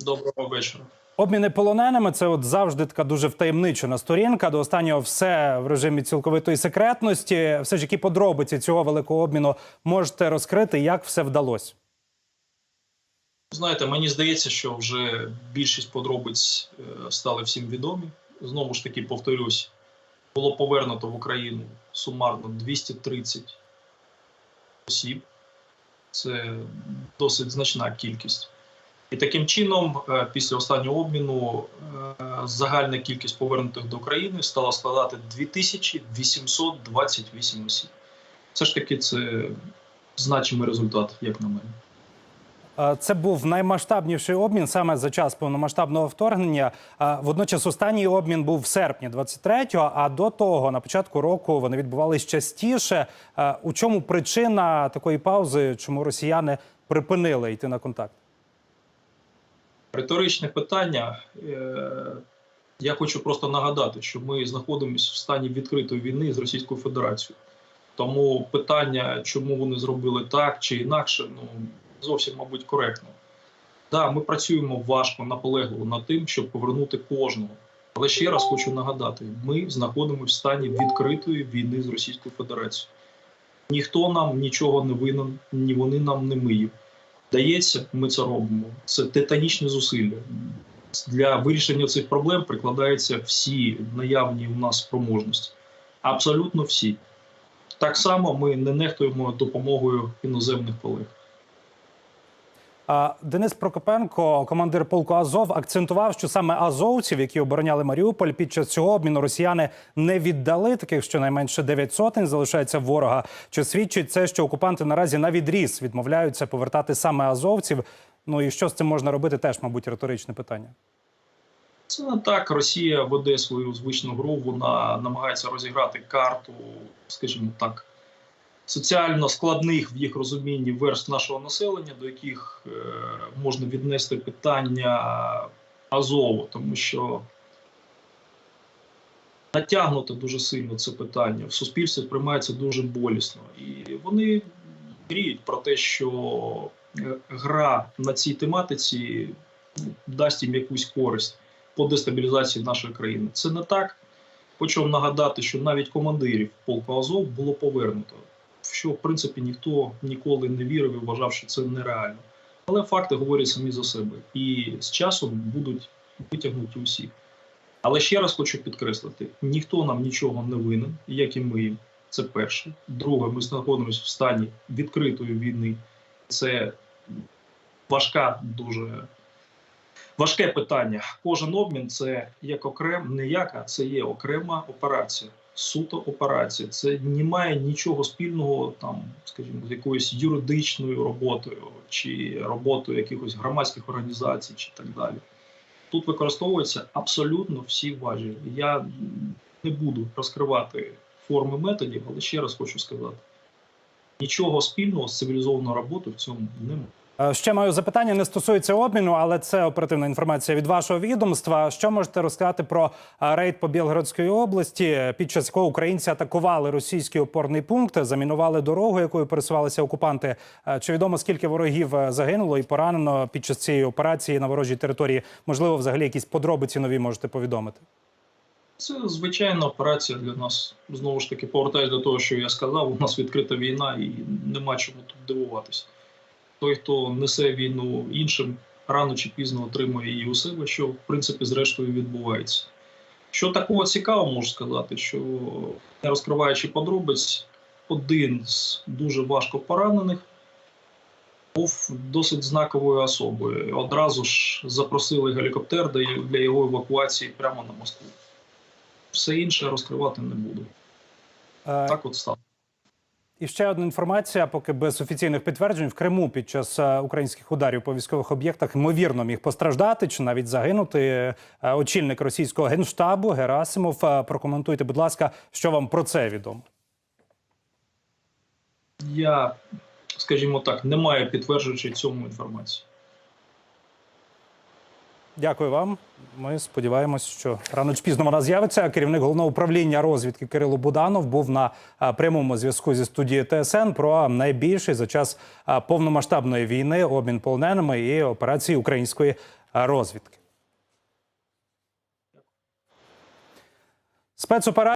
Доброго вечора. Обміни полоненими це от завжди така дуже втаємничена сторінка. До останнього все в режимі цілковитої секретності. Все ж які подробиці цього великого обміну можете розкрити, як все вдалося? Знаєте, мені здається, що вже більшість подробиць е, стали всім відомі. Знову ж таки, повторюсь, було повернуто в Україну сумарно 230 осіб. Це досить значна кількість. І таким чином, е, після останнього обміну, е, загальна кількість повернутих до країни стала складати 2828 осіб. Все ж таки, це значимий результат, як на мене. Е, Це був наймасштабніший обмін саме за час повномасштабного вторгнення. Водночас останній обмін був в серпні 23-го, а до того на початку року вони відбувались частіше. У чому причина такої паузи? Чому росіяни припинили йти на контакт? Риторичне питання. Е, Я хочу просто нагадати, що ми знаходимося в стані відкритої війни з Російською Федерацією. Тому питання, чому вони зробили так чи інакше, ну зовсім, мабуть, коректно. Так, ми працюємо важко, наполегливо над тим, щоб повернути кожного. Але ще раз хочу нагадати: ми знаходимося в стані відкритої війни з Російською Федерацією. Ніхто нам нічого не винен, ні вони нам не миють. Дається, ми це робимо. Це титанічні зусилля. Для вирішення цих проблем прикладаються всі наявні у нас спроможності. Абсолютно всі. Так само ми не нехтуємо допомогою іноземних колег. Денис Прокопенко, командир полку Азов, акцентував, що саме азовців, які обороняли Маріуполь, під час цього обміну росіяни не віддали. Таких щонайменше 9 сотень залишається ворога. Чи свідчить це, що окупанти наразі на відріз відмовляються повертати саме азовців? Ну і що з цим можна робити? Теж, мабуть, риторичне питання. Це не так. Росія веде свою звичну гру. Вона намагається розіграти карту, скажімо так, соціально складних в їх розумінні верств нашого населення, до яких е, можна віднести питання Азову, тому що натягнуто дуже сильно це питання в суспільстві сприймається дуже болісно, і вони мріють про те, що е, гра на цій тематиці ну, дасть їм якусь користь по дестабілізації нашої країни. Це не так. Вам нагадати, що навіть командирів полку Азов було повернуто, що в принципі ніхто ніколи не вірив і вважав, що це нереально. Але факти говорять самі за себе, і з часом будуть витягнуті усі. Але ще раз хочу підкреслити: ніхто нам нічого не винен, як і ми. Це перше. Друге, ми знаходимося в стані відкритої війни. Це важка дуже важке питання. Кожен обмін це як окрем, не як, це є окрема операція. Суто операція. Це не має нічого спільного, там, скажімо, з якоюсь юридичною роботою чи роботою якихось громадських організацій, чи так далі. Тут використовуються абсолютно всі важелі. Я не буду розкривати форми методів, але ще раз хочу сказати: нічого спільного з цивілізованою роботою в цьому немає. Е, Ще маю запитання, не стосується обміну, але це оперативна інформація від вашого відомства. Що можете розказати про е, рейд по Білгородській області, під час якого українці атакували російський опорний пункт, замінували дорогу, якою пересувалися окупанти? Е, Чи відомо скільки ворогів загинуло і поранено під час цієї операції на ворожій території? Можливо, взагалі якісь подробиці нові можете повідомити? Це звичайна операція для нас. Знову ж таки, повертаюся до того, що я сказав. У нас відкрита війна і нема чому тут дивуватися. Той, хто несе війну іншим, рано чи пізно отримує її у себе, що в принципі зрештою відбувається. Що такого цікавого можу сказати, що не розкриваючи подробиць, один з дуже важко поранених був досить знаковою особою. Одразу ж запросили гелікоптер для його евакуації прямо на Москву. Все інше розкривати не буду. Так от стало. І ще одна інформація, поки без офіційних підтверджень в Криму під час е, українських ударів по військових об'єктах ймовірно міг постраждати чи навіть загинути. Е, Очільник російського генштабу Герасимов. Е, Прокоментуйте, будь ласка, що вам про це відомо? Я, скажімо так, не маю підтверджуючи цьому інформації. Дякую вам. Ми сподіваємось, що рано чи пізно вона з'явиться. Керівник головного управління розвідки Кирило Буданов був на прямому зв'язку зі студією ТСН про найбільший за час повномасштабної війни обмін полоненими і операції української розвідки. Спецоперація